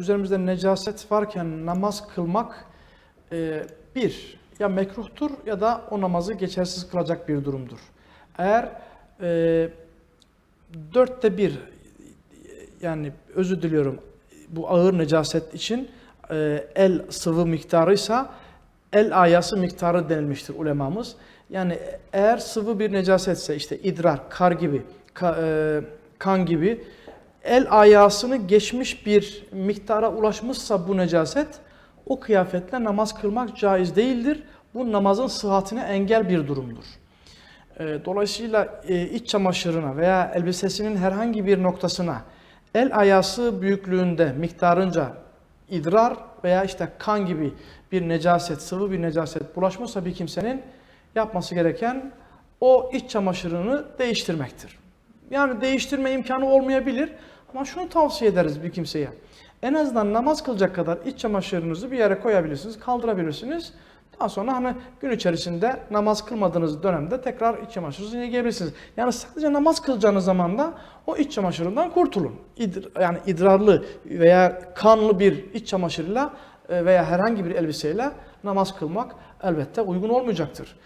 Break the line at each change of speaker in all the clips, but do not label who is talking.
üzerimizde necaset varken namaz kılmak e, bir ya mekruhtur ya da o namazı geçersiz kılacak bir durumdur. Eğer e, dörtte bir yani özür diliyorum bu ağır necaset için e, el sıvı miktarıysa el ayası miktarı denilmiştir ulemamız. Yani eğer sıvı bir necasetse işte idrar, kar gibi, ka- e, kan gibi el ayasını geçmiş bir miktara ulaşmışsa bu necaset o kıyafetle namaz kılmak caiz değildir. Bu namazın sıhhatine engel bir durumdur. E, Dolayısıyla e, iç çamaşırına veya elbisesinin herhangi bir noktasına el ayası büyüklüğünde miktarınca idrar veya işte kan gibi bir necaset, sıvı bir necaset bulaşmışsa bir kimsenin yapması gereken o iç çamaşırını değiştirmektir. Yani değiştirme imkanı olmayabilir ama şunu tavsiye ederiz bir kimseye. En azından namaz kılacak kadar iç çamaşırınızı bir yere koyabilirsiniz, kaldırabilirsiniz. Daha sonra hani gün içerisinde namaz kılmadığınız dönemde tekrar iç çamaşırınızı yine giyebilirsiniz. Yani sadece namaz kılacağınız zaman da o iç çamaşırından kurtulun. İdr- yani idrarlı veya kanlı bir iç çamaşırıyla e, veya herhangi bir elbiseyle namaz kılmak elbette uygun olmayacaktır.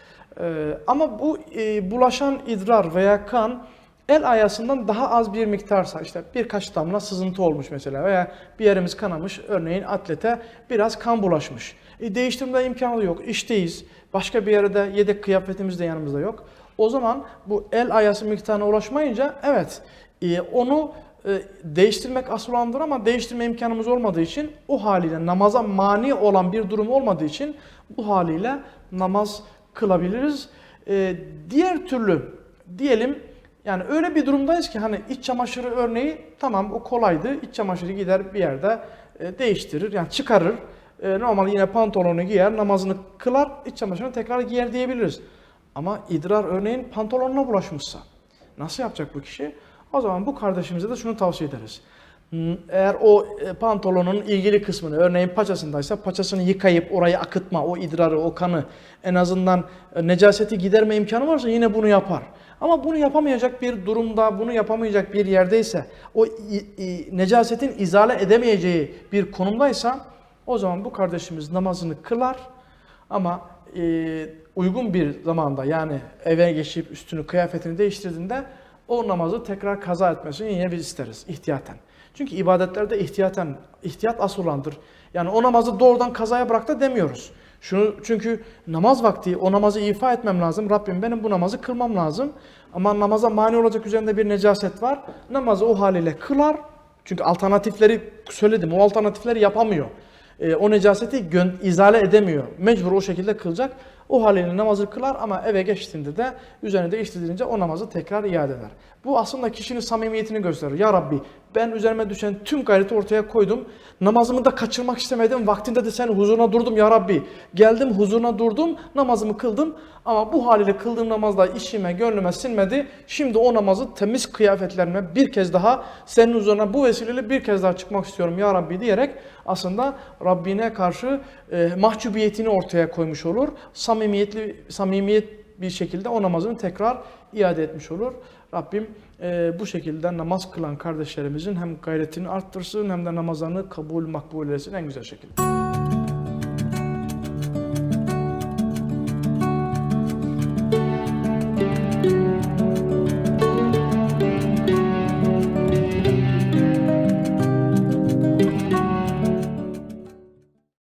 E, Ama bu e, bulaşan idrar veya kan el ayasından daha az bir miktarsa işte birkaç damla sızıntı olmuş mesela veya bir yerimiz kanamış örneğin atlete biraz kan bulaşmış. E, değiştirme imkanı yok. İşteyiz. Başka bir yerde yedek kıyafetimiz de yanımızda yok. O zaman bu el ayası miktarına ulaşmayınca evet e, onu e, değiştirmek asıl ama değiştirme imkanımız olmadığı için o haliyle namaza mani olan bir durum olmadığı için bu haliyle namaz kılabiliriz. E, diğer türlü diyelim yani öyle bir durumdayız ki hani iç çamaşırı örneği tamam o kolaydı. İç çamaşırı gider bir yerde e, değiştirir yani çıkarır. E, normal yine pantolonu giyer, namazını kılar, iç çamaşırını tekrar giyer diyebiliriz. Ama idrar örneğin pantolonuna bulaşmışsa nasıl yapacak bu kişi? O zaman bu kardeşimize de şunu tavsiye ederiz. Eğer o e, pantolonun ilgili kısmını örneğin paçasındaysa paçasını yıkayıp orayı akıtma, o idrarı, o kanı en azından e, necaseti giderme imkanı varsa yine bunu yapar. Ama bunu yapamayacak bir durumda, bunu yapamayacak bir yerdeyse, o necasetin izale edemeyeceği bir konumdaysa o zaman bu kardeşimiz namazını kılar ama e, uygun bir zamanda yani eve geçip üstünü kıyafetini değiştirdiğinde o namazı tekrar kaza etmesini yine biz isteriz ihtiyaten. Çünkü ibadetlerde ihtiyaten, ihtiyat asıl olandır. Yani o namazı doğrudan kazaya bırak da demiyoruz. Şunu çünkü namaz vakti o namazı ifa etmem lazım. Rabbim benim bu namazı kılmam lazım. Ama namaza mani olacak üzerinde bir necaset var. Namazı o haliyle kılar. Çünkü alternatifleri söyledim. O alternatifleri yapamıyor. E, o necaseti izale edemiyor. Mecbur o şekilde kılacak. O haliyle namazı kılar ama eve geçtiğinde de üzerine değiştirdiğince o namazı tekrar iade eder. Bu aslında kişinin samimiyetini gösterir. Ya Rabbi ben üzerime düşen tüm gayreti ortaya koydum. Namazımı da kaçırmak istemedim. Vaktinde de senin huzuruna durdum ya Rabbi. Geldim huzuruna durdum. Namazımı kıldım. Ama bu haliyle kıldığım namazda işime, gönlüme sinmedi. Şimdi o namazı temiz kıyafetlerime bir kez daha senin huzuruna bu vesileyle bir kez daha çıkmak istiyorum ya Rabbi diyerek aslında Rabbine karşı e, mahcubiyetini ortaya koymuş olur. Samimiyetli samimiyet bir şekilde o namazını tekrar iade etmiş olur. Rabbim e, bu şekilde namaz kılan kardeşlerimizin hem gayretini arttırsın hem de namazlarını kabul makbul etsin en güzel şekilde.